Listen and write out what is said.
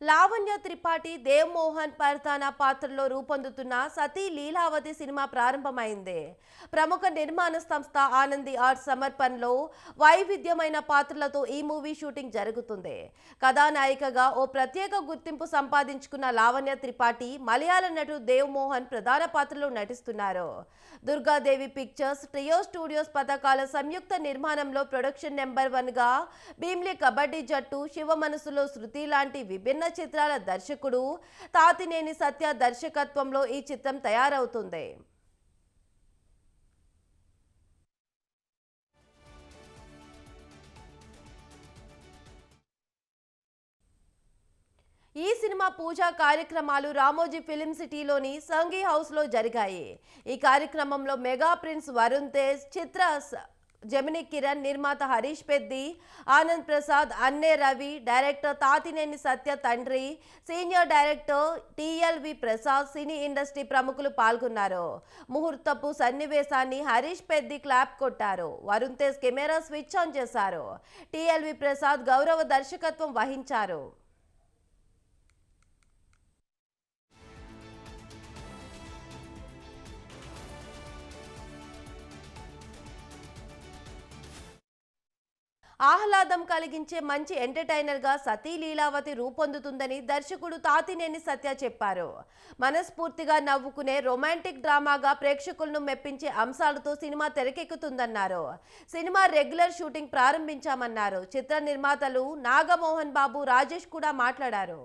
లావణ్య త్రిపాఠి దేవ్ మోహన్ పర్తానా పాత్రలో రూపొందుతున్న సతీ లీలావతి సినిమా ప్రారంభమైంది. ప్రముఖ నిర్మాణ సంస్థ ఆనంది ఆర్ట్స్ సమర్పణలో వైవిధ్యమైన పాత్రలతో ఈ మూవీ షూటింగ్ జరుగుతుంది. కథానాయికగా ఓ ప్రత్యేక గుర్తింపు సంపాదించుకున్న లావణ్య త్రిపాఠి మలయాళ నటుడు దేవ్ మోహన్ ప్రధాన పాత్రలో నటిస్తున్నారు. దుర్గాదేవి పిక్చర్స్ ట్రియో స్టూడియోస్ పథకాల సంయుక్త నిర్మాణంలో ప్రొడక్షన్ నెంబర్ వన్గా భీమ్లీ కబడ్డీ జట్టు శివ మనసులో శృతి లాంటి విభిన్న చిత్రాల దర్శకుడు తాతినేని సత్య దర్శకత్వంలో ఈ చిత్రం తయారవుతుంది. ఈ సినిమా పూజా కార్యక్రమాలు రామోజీ ఫిలిం సిటీలోని సంఘీ హౌస్లో జరిగాయి. ఈ కార్యక్రమంలో మెగా ప్రిన్స్ వరుణ్ తేజ్ చిత్ర జమిని కిరణ్ నిర్మాత హరీష్ పెద్ది ఆనంద్ ప్రసాద్ అన్నే రవి డైరెక్టర్ తాతినేని సత్య తండ్రి senior director TLV Prasad cine industry ప్రముఖులు పాల్గొన్నారు. ముహూర్తపు సన్నివేశాన్ని హరీష్ పెద్ది క్లాప్ కొట్టారు. Varun Tej camera switch on చేశారు. టిఎల్వి ప్రసాద్ గౌరవ దర్శకత్వం వహించారు. ఆహ్లాదం కలిగించే మంచి ఎంటర్టైనర్గా సతీ లీలావతి రూపొందుతుందని దర్శకుడు తాతినేని సత్య చెప్పారు. మనస్ఫూర్తిగా నవ్వుకునే రొమాంటిక్ డ్రామాగా ప్రేక్షకులను మెప్పించే అంశాలతో సినిమా తెరకెక్కుతుందన్నారు. సినిమా రెగ్యులర్ షూటింగ్ ప్రారంభించామన్నారు. చిత్ర నిర్మాతలు నాగమోహన్ బాబు రాజేష్ కూడా మాట్లాడారు.